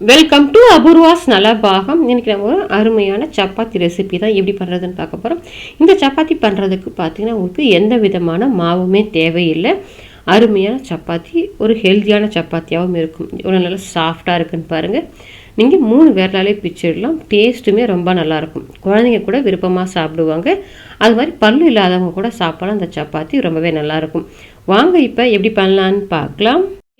Welcome to Apoorva's Nalabagam இன்னைக்கு நம்ம ஒரு அருமையான சப்பாத்தி ரெசிபி தான் எப்படி பண்ணுறதுன்னு பார்க்க போகிறோம் இந்த சப்பாத்தி பண்ணுறதுக்கு பார்த்தீங்கன்னா உங்களுக்கு எந்த விதமான மாவுமே தேவையில்லை. அருமையான சப்பாத்தி ஒரு ஹெல்த்தியான சப்பாத்தியாகவும் இருக்கும். இவ்வளோ நல்லா சாஃப்டாக இருக்குன்னு பாருங்கள் நீங்கள் மூணு விரலாலே பிச்சிடலாம். டேஸ்ட்டுமே ரொம்ப நல்லாயிருக்கும். குழந்தைங்க கூட விருப்பமாக சாப்பிடுவாங்க. அது மாதிரி பல்லு இல்லாதவங்க கூட சாப்பிடலாம். அந்த சப்பாத்தி ரொம்பவே நல்லாயிருக்கும். வாங்க இப்போ எப்படி பண்ணலான்னு பார்க்கலாம்.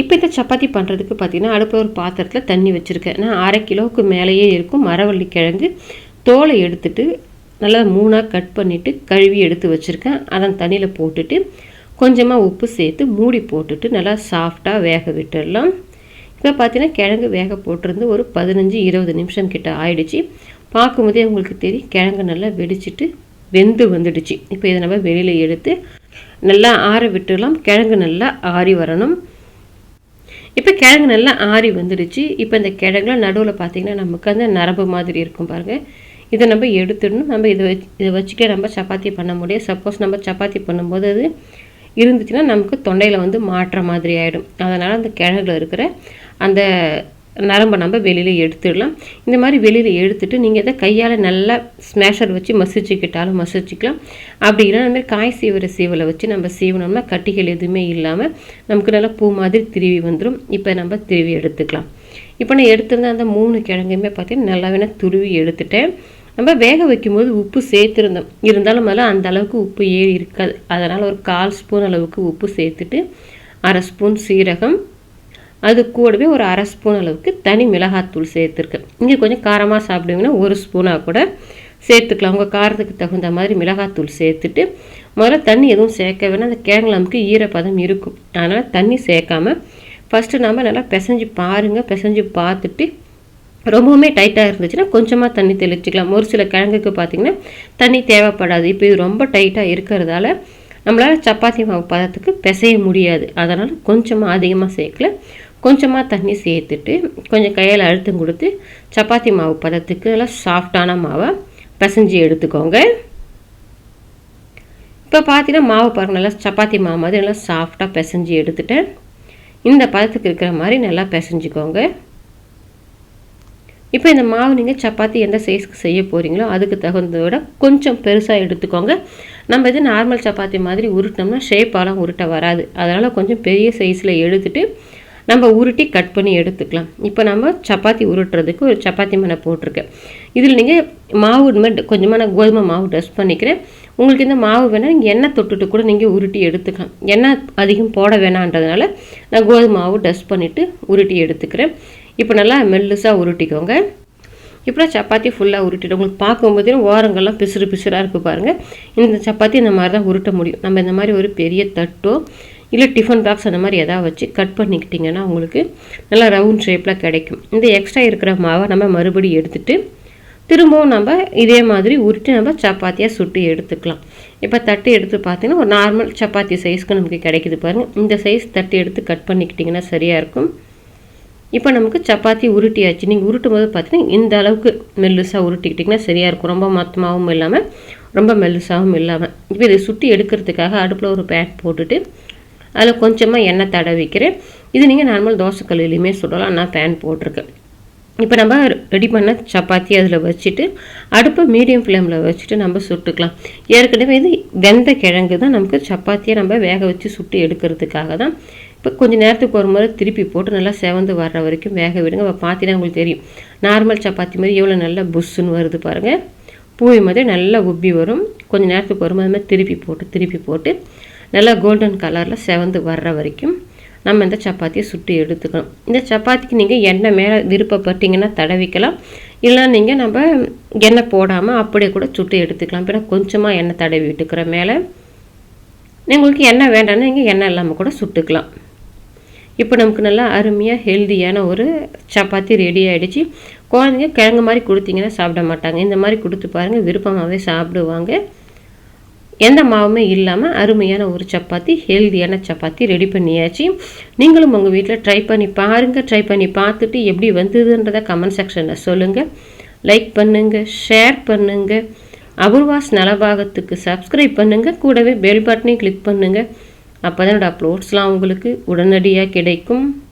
இப்போ இந்த சப்பாத்தி பண்ணுறதுக்கு பார்த்தீங்கன்னா அடுப்பில் ஒரு பாத்திரத்தில் தண்ணி வச்சுருக்கேன். நான் அரை கிலோவுக்கு மேலேயே இருக்கும் மரவள்ளி கிழங்கு. தோலை எடுத்துட்டு நல்லா மூணாக கட் பண்ணிவிட்டு கழுவி எடுத்து வச்சுருக்கேன். அதன் தண்ணியில் போட்டுட்டு கொஞ்சமாக உப்பு சேர்த்து மூடி போட்டுட்டு நல்லா சாஃப்டாக வேக விட்டுடலாம். இப்போ பார்த்தீங்கன்னா கிழங்கு வேக போட்டிருந்து ஒரு பதினஞ்சு இருபது நிமிஷம் கிட்ட ஆயிடுச்சு. பார்க்கும்போதே உங்களுக்கு தெரியும் கிழங்கு நல்லா வெடிச்சிட்டு வெந்து வந்துடுச்சு. இப்போ இதை நம்ம வெளியில் எடுத்து நல்லா ஆற விட்டுடலாம். கிழங்கு நல்லா ஆறி வரணும். இப்போ கிழங்கு நல்லா ஆறி வந்துடுச்சு. இப்போ இந்த கிழங்குல நடுவில் பார்த்தீங்கன்னா நமக்கு அந்த நரம்பு மாதிரி இருக்கும் பாருங்கள் இதை நம்ம எடுத்துடணும். நம்ம இதை வச்சு இதை வச்சுக்கே நம்ம சப்பாத்தி பண்ண முடியும் சப்போஸ் நம்ம சப்பாத்தி பண்ணும்போது அது இருந்துச்சுன்னா நமக்கு தொண்டையில் வந்து மாற்ற மாதிரி ஆகிடும் அதனால் அந்த கிழங்குல இருக்கிற அந்த நரம்பை நம்ம வெளியில் எடுத்துடலாம். இந்த மாதிரி வெளியில் எடுத்துட்டு நீங்கள் இதை கையால் நல்லா ஸ்மேஷர் வச்சு மசிச்சுக்கிட்டாலும் மசிச்சுக்கலாம். அப்படி இல்லைனா அந்த மாதிரி காய் சீவிர சீவலை வச்சு நம்ம சீவனோம்னா கட்டிகள் எதுவுமே இல்லாமல் நமக்கு நல்லா பூ மாதிரி திருவி வந்துடும் இப்போ நம்ம திருவி எடுத்துக்கலாம். இப்போ நான் எடுத்திருந்த அந்த மூணு கிழங்குமே பார்த்தீங்கன்னா நல்லா வேணால் துருவி எடுத்துட்டேன். நம்ம வேக வைக்கும்போது உப்பு சேர்த்துருந்தோம். இருந்தாலும் முதல்ல அந்த அளவுக்கு உப்பு ஏறி இருக்காது. அதனால் ஒரு கால் ஸ்பூன் அளவுக்கு உப்பு சேர்த்துட்டு அரை ஸ்பூன் சீரகம் அது கூடவே ஒரு அரை ஸ்பூன் அளவுக்கு தனி மிளகாத்தூள் சேர்த்துருக்கேன். இங்கே கொஞ்சம் காரமாக சாப்பிடுவீங்கன்னா ஒரு ஸ்பூனாக கூட சேர்த்துக்கலாம். உங்கள் காரத்துக்கு தகுந்த மாதிரி மிளகாத்தூள் சேர்த்துட்டு முதல்ல தண்ணி எதுவும் சேர்க்க வேணாம். அந்த கிழங்குல நமக்கு ஈரப்பதம் இருக்கும். அதனால் தண்ணி சேர்க்காமல் ஃபஸ்ட்டு நம்ம நல்லா பிசைஞ்சு பாருங்கள் பிசைஞ்சு பார்த்துட்டு ரொம்பவுமே டைட்டாக இருந்துச்சுன்னா கொஞ்சமாக தண்ணி தெளிச்சிக்கலாம். ஒரு சில கிழங்குக்கு பார்த்திங்கன்னா தண்ணி தேவைப்படாது. இப்போ இது ரொம்ப டைட்டாக இருக்கிறதால நம்மளால் சப்பாத்தி மாவு பதத்துக்கு பிசைய முடியாது. அதனால் கொஞ்சமாக அதிகமாக சேர்க்கல. கொஞ்சமாக தண்ணி சேர்த்துட்டு கொஞ்சம் கையில் அழுத்தம் கொடுத்து சப்பாத்தி மாவு பதத்துக்கு நல்லா சாஃப்டான மாவை பிசைஞ்சு எடுத்துக்கோங்க. இப்போ பார்த்தீங்கன்னா மாவு பாருங்கள் நல்லா சப்பாத்தி மாவு மாதிரி நல்லா சாஃப்டாக பிசைஞ்சு எடுத்துட்டேன். இந்த பதத்துக்கு இருக்கிற மாதிரி நல்லா பிசைஞ்சுக்கோங்க. இப்போ இந்த மாவு நீங்கள் சப்பாத்தி எந்த சைஸ்க்கு செய்ய போகிறீங்களோ அதுக்கு தகுந்த விட கொஞ்சம் பெருசாக எடுத்துக்கோங்க. நம்ம இது நார்மல் சப்பாத்தி மாதிரி உருட்டினோம்னா ஷேப்பாலாம் உருட்ட வராது. அதனால் கொஞ்சம் பெரிய சைஸில் எடுத்துட்டு நம்ம உருட்டி கட் பண்ணி எடுத்துக்கலாம். இப்போ நம்ம சப்பாத்தி உருட்டுறதுக்கு ஒரு சப்பாத்தி மனை போட்டிருக்கேன். இதில் நீங்கள் மாவு மாதிரி கொஞ்சமாக நான் கோதுமை மாவு டஸ்ட் பண்ணிக்கிறேன். உங்களுக்கு இந்த மாவு வேணால் நீங்கள் எண்ணெய் தொட்டுட்டு கூட நீங்கள் உருட்டி எடுத்துக்கலாம். எண்ணெய் அதிகம் போட வேணான்றதுனால நான் கோதுமை மாவு டஸ்ட் பண்ணிவிட்டு உருட்டி எடுத்துக்கிறேன். இப்போ நல்லா மெல்லுசாக உருட்டிக்கோங்க. இப்போ சப்பாத்தி ஃபுல்லாக உருட்டிடும் உங்களுக்கு பார்க்கும்போதே ஓரங்கள்லாம் பிசுறு பிசுறாக இருக்குது பாருங்கள் இந்த சப்பாத்தி இந்த மாதிரி தான் உருட்ட முடியும். நம்ம இந்த மாதிரி ஒரு பெரிய தட்டோ இல்லை டிஃபன் பாக்ஸ் அந்த மாதிரி எதாவது வச்சு கட் பண்ணிக்கிட்டிங்கன்னா உங்களுக்கு நல்லா ரவுண்ட் ஷேப்பில் கிடைக்கும். இந்த எக்ஸ்ட்ரா இருக்கிற மாவை நம்ம மறுபடியும் எடுத்துகிட்டு திரும்பவும் நம்ம இதே மாதிரி உருட்டி நம்ம சப்பாத்தியாக சுட்டு எடுத்துக்கலாம். இப்போ தட்டு எடுத்து பார்த்தீங்கன்னா ஒரு நார்மல் சப்பாத்தி சைஸ்க்கு நமக்கு கிடைக்குது பாருங்கள் இந்த சைஸ் தட்டு எடுத்து கட் பண்ணிக்கிட்டிங்கன்னா சரியாக இருக்கும். இப்போ நமக்கு சப்பாத்தி உருட்டியாச்சு. நீங்கள் உருட்டும் போது பார்த்தீங்கன்னா இந்த அளவுக்கு மெல்லுசாக உருட்டிக்கிட்டிங்கன்னா சரியாக இருக்கும். ரொம்ப மொத்தமாகவும் இல்லாமல் ரொம்ப மெல்லுசாகவும் இல்லாமல் இப்போ இதை சுட்டி எடுக்கிறதுக்காக அடுப்பில் ஒரு பேட் போட்டுட்டு அதில் கொஞ்சமாக எண்ணெய் தடவிக்கிறேன் இது நீங்கள் நார்மல் தோசைக்கல்லையுமே சுடலாம். நான் ஃபேன் போட்டிருக்கேன். இப்போ நம்ம ரெடி பண்ண சப்பாத்தி அதில் வச்சுட்டு அடுப்பை மீடியம் ஃப்ளேமில் வச்சுட்டு நம்ம சுட்டுக்கலாம். ஏற்கனவே இது வெந்த கிழங்கு தான். நமக்கு சப்பாத்தியை நம்ம வேக வச்சு சுட்டு எடுக்கிறதுக்காக தான். இப்போ கொஞ்சம் நேரத்துக்கு ஒரு முறை திருப்பி போட்டு நல்லா செவந்து வர்ற வரைக்கும் வேக விடுங்க. இப்போ பார்த்தீங்கன்னா உங்களுக்கு தெரியும். நார்மல் சப்பாத்தி மாதிரி எவ்வளோ நல்லா புஷ்ஷுன்னு வருது பாருங்கள் பூவி மாதிரி நல்லா உப்பி வரும். கொஞ்சம் நேரத்துக்கு ஒரு மாதிரி திருப்பி போட்டு திருப்பி போட்டு நல்லா கோல்டன் கலரில் செவந்து வர்ற வரைக்கும் நம்ம இந்த சப்பாத்தியை சுட்டு எடுத்துக்கணும். இந்த சப்பாத்திக்கு நீங்கள் எண்ணெய் மேலே விருப்பப்பட்டீங்கன்னா தடவிக்கலாம். இல்லை நீங்கள் நம்ம எண்ணெய் போடாமல் அப்படியே கூட சுட்டு எடுத்துக்கலாம். இப்போ கொஞ்சமாக எண்ணெய் தடவி விட்டுக்கிற மேலே உங்களுக்கு எண்ணெய் வேண்டாம்னா நீங்கள் எண்ணெய் இல்லாமல் கூட சுட்டுக்கலாம். இப்போ நமக்கு நல்லா அருமையாக ஹெல்தியான ஒரு சப்பாத்தி ரெடி ஆகிடுச்சு குழந்தைங்க கிழங்கு மாதிரி கொடுத்தீங்கன்னா சாப்பிட மாட்டாங்க. இந்த மாதிரி கொடுத்து பாருங்கள் விருப்பமாகவே சாப்பிடுவாங்க. எந்த மாவுமே இல்லாமல் அருமையான ஒரு சப்பாத்தி ஹெல்தியான சப்பாத்தி ரெடி பண்ணியாச்சு. நீங்களும் உங்கள் வீட்டில் ட்ரை பண்ணி பாருங்கள் ட்ரை பண்ணி பார்த்துட்டு எப்படி வந்ததுன்றதை கமெண்ட் செக்ஷனில் சொல்லுங்கள் லைக் பண்ணுங்கள் ஷேர் பண்ணுங்கள் அபூர்வாஸ் நலபாகத்துக்கு சப்ஸ்கிரைப் பண்ணுங்கள் கூடவே பெல் பட்டனையும் கிளிக் பண்ணுங்கள் அப்போ தான் என்னோடய அப்லோட்ஸ்லாம் உங்களுக்கு உடனடியாக கிடைக்கும்.